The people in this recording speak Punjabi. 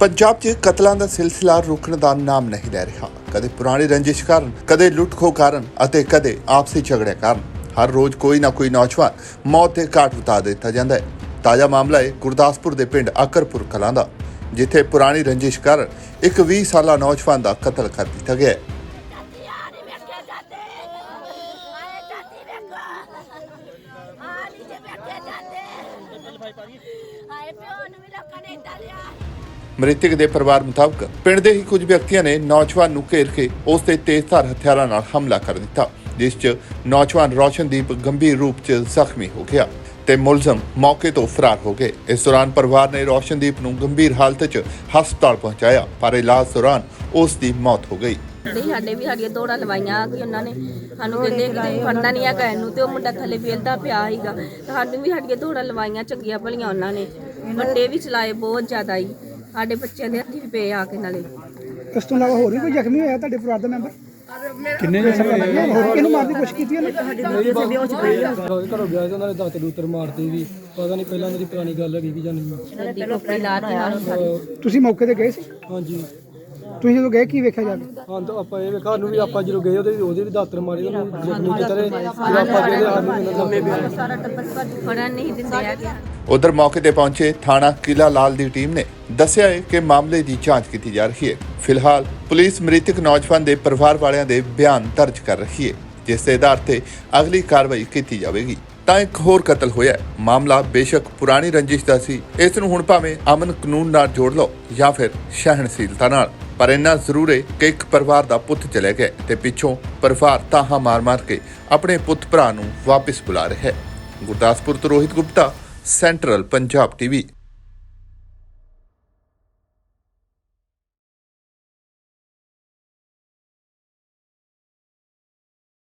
ਪੰਜਾਬ 'ਚ ਕਤਲਾਂ ਦਾ ਸਿਲਸਿਲਾ ਰੁਕਣ ਦਾ ਨਾਮ ਨਹੀਂ ਲੈ ਰਿਹਾ। ਕਦੇ ਪੁਰਾਣੀ ਰੰਜਿਸ਼ ਕਾਰਨ, ਕਦੇ ਲੁੱਟ-ਖੋਹ ਕਾਰਨ ਅਤੇ ਕਦੇ ਆਪਸੀ ਝਗੜੇ ਕਾਰਨ। ਹਰ ਰੋਜ਼ ਕੋਈ ਨਾ ਕੋਈ ਨੌਜਵਾਨ ਮੌਤ ਦੇ ਘਾਟ ਉਤਾਰ ਦਿੱਤਾ ਜਾਂਦਾ ਹੈ। ਤਾਜ਼ਾ ਮਾਮਲਾ ਹੈ ਗੁਰਦਾਸਪੁਰ ਦੇ ਪਿੰਡ ਅਕਰਪੁਰ ਕਲਾਂ ਦਾ, ਜਿੱਥੇ ਪੁਰਾਣੀ ਰੰਜਿਸ਼ ਕਾਰਨ ਇੱਕ 20 ਸਾਲਾ ਨੌਜਵਾਨ ਦਾ ਕਤਲ ਕਰ ਦਿੱਤਾ ਗਿਆ ਹੈ। ਚਾਚੀ ਪਿਓ ਨੂੰ ਵੀ ਲੋਕਾਂ ਨੇ ਏਦਾਂ ਲਿਆ ਮ੍ਰਿਤਕ ਦੇ ਪਰਿਵਾਰ ਮੁਤਾਬਕ ਪਿੰਡ ਦੇ ਹੀ ਕੁਝ ਵਿਅਕਤੀਆਂ ਨੇ ਨੌਜਵਾਨ ਨੂੰ ਘੇਰ ਕੇ ਉਸ ਤੇ ਤੇਜ਼ਧਾਰ ਹਥਿਆਰਾਂ ਨਾਲ ਹਮਲਾ ਕਰ ਦਿੱਤਾ, ਜਿਸ 'ਚ ਨੌਜਵਾਨ ਰੌਸ਼ਨਦੀਪ ਗੰਭੀਰ ਰੂਪ 'ਚ ਜ਼ਖਮੀ ਹੋ ਗਿਆ ਤੇ ਮੁਲਜ਼ਮ ਮੌਕੇ ਤੋਂ ਫਰਾਰ ਹੋ ਗਏ। ਇਸ ਦੌਰਾਨ ਪਰਿਵਾਰ ਨੇ ਰੌਸ਼ਨਦੀਪ ਨੂੰ ਗੰਭੀਰ ਹਾਲਤ 'ਚ ਹਸਪਤਾਲ ਪਹੁੰਚਾਇਆ, ਪਰ ਇਲਾਜ ਦੌਰਾਨ ਉਸ ਦੀ ਮੌਤ ਹੋ ਗਈ। ਨਹੀਂ, ਸਾਡੇ ਵੀ ਸਾਡੀਆਂ ਦੌੜਾਂ ਲਵਾਈਆਂ ਕਿ ਉਹਨਾਂ ਨੇ। ਸਾਨੂੰ ਕਹਿੰਦੇ ਕਿ ਫੜਨਾ ਨਹੀਂ ਹੈਗਾ ਇਹਨੂੰ ਤੇ ਉਹ ਮੁੰਡਾ ਥੱਲੇ ਵੇਲਦਾ ਪਿਆ ਸੀਗਾ। ਸਾਨੂੰ ਵੀ ਸਾਡੀਆਂ ਦੌੜਾਂ ਲਵਾਈਆਂ, ਚੰਗੀਆਂ ਭਲੀਆਂ ਉਹਨਾਂ ਨੇ। ਵੱਡੇ ਵੀ ਚਲਾਏ ਬਹੁਤ ਜ਼ਿਆਦਾ ਹੀ। ਸਾਡੇ ਬੱਚਿਆਂ ਦੇ ਹੱਥੀ ਪਏ ਆ ਕੇ ਨਾਲੇ। ਇਸ ਤੋਂ ਇਲਾਵਾ ਹੋਰ ਵੀ ਕੋਈ ਜ਼ਖਮੀ ਹੋਇਆ ਤੁਹਾਡੇ ਪਰਿਵਾਰ ਦਾ ਮੈਂਬਰ? ਕਿੰਨੇ ਜ਼ਖਮੀ ਹੋਰ ਕਿਹਨੂੰ ਮਾਰਨ ਦੀ ਕੋਸ਼ਿਸ਼ ਕੀਤੀ ਉਹਨੇ ਘਰੋਂ ਗਿਆ ਸੀ ਉਹਨਾਂ ਨੇ ਦਾਤ ਦੂਤਰ ਮਾਰਦੇ ਵੀ। ਪਤਾ ਨਹੀਂ ਪਹਿਲਾਂ ਮੇਰੀ ਪੁਰਾਣੀ ਗੱਲ ਹੈਗੀ ਕਿ ਜਾਂ ਨਹੀਂ। ਕੋਪਰੀ ਨਾਲ ਸਾਡੇ ਤੁਸੀਂ ਮੌਕੇ ਤੇ ਗਏ ਸੀ? ਹਾਂਜੀ। ਤੁਸੀਂ ਜਦੋਂ ਗਏ ਕੀ ਵੇਖਿਆ ਜਾ ਕੇ? ਹਾਂ ਤਾਂ ਆਪਾਂ ਇਹ ਵੇਖਾ ਨੂੰ ਵੀ ਆਪਾਂ ਜਦੋਂ ਗਏ ਉਹਦੇ ਵੀ ਉਹਦੇ ਵੀ ਦਾਤਰ ਮਾਰੇ ਉਹਨੂੰ ਜ਼ਖਮੀ ਕੀਤਾ ਤੇ ਆਪਾਂ ਗਏ ਤੇ ਸਾਨੂੰ ਸਾਰਾ ਟੱਬਰ ਫੜਨ ਨਹੀਂ ਦਿੰਦੇ ਹੈਗੇ। ਉਧਰ ਮੌਕੇ ਤੇ ਪਹੁੰਚੇ ਥਾਣਾ ਕਿਲਾ ਲਾਲ ਦੀ ਟੀਮ ਨੇ ਦੱਸਿਆ ਹੈ ਕਿ ਮਾਮਲੇ ਦੀ ਜਾਂਚ ਕੀਤੀ ਜਾ ਰਹੀ ਹੈ। ਫਿਲਹਾਲ ਪੁਲਿਸ ਮ੍ਰਿਤਕ ਨੌਜਵਾਨ ਦੇ ਪਰਿਵਾਰ ਵਾਲਿਆਂ ਦੇ ਬਿਆਨ ਦਰਜ ਕਰ ਰਹੀ ਹੈ, ਜਿਸ ਦੇ ਆਧਾਰ ਤੇ ਅਗਲੀ ਕਾਰਵਾਈ ਕੀਤੀ ਜਾਵੇਗੀ। ਤਾਂ ਇੱਕ ਹੋਰ ਕਤਲ ਹੋਇਆ ਮਾਮਲਾ ਬੇਸ਼ੱਕ ਪੁਰਾਣੀ ਰੰਜਿਸ਼ ਦਾ ਸੀ। ਇਸ ਨੂੰ ਹੁਣ ਭਾਵੇਂ ਅਮਨ ਕਾਨੂੰਨ ਨਾਲ ਜੋੜ ਲਓ ਜਾਂ ਫਿਰ ਸਹਿਣਸ਼ੀਲਤਾ ਨਾਲ। ਪਰ ਇੰਨਾ ਜ਼ਰੂਰ ਹੈ ਕਿ ਇੱਕ ਪਰਿਵਾਰ ਦਾ ਪੁੱਤ ਚਲੇ ਗਿਆ ਤੇ ਪਿੱਛੋਂ ਪਰਿਵਾਰ ਤਾਹਾਂ ਮਾਰ-ਮਾਰ ਕੇ ਆਪਣੇ ਪੁੱਤ ਭਰਾ ਨੂੰ ਵਾਪਸ ਬੁਲਾ ਰਿਹਾ ਹੈ। ਗੁਰਦਾਸਪੁਰ ਤੋਂ ਰੋਹਿਤ ਗੁਪਤਾ ਸੈਂਟਰਲ ਪੰਜਾਬ ਟੀਵੀ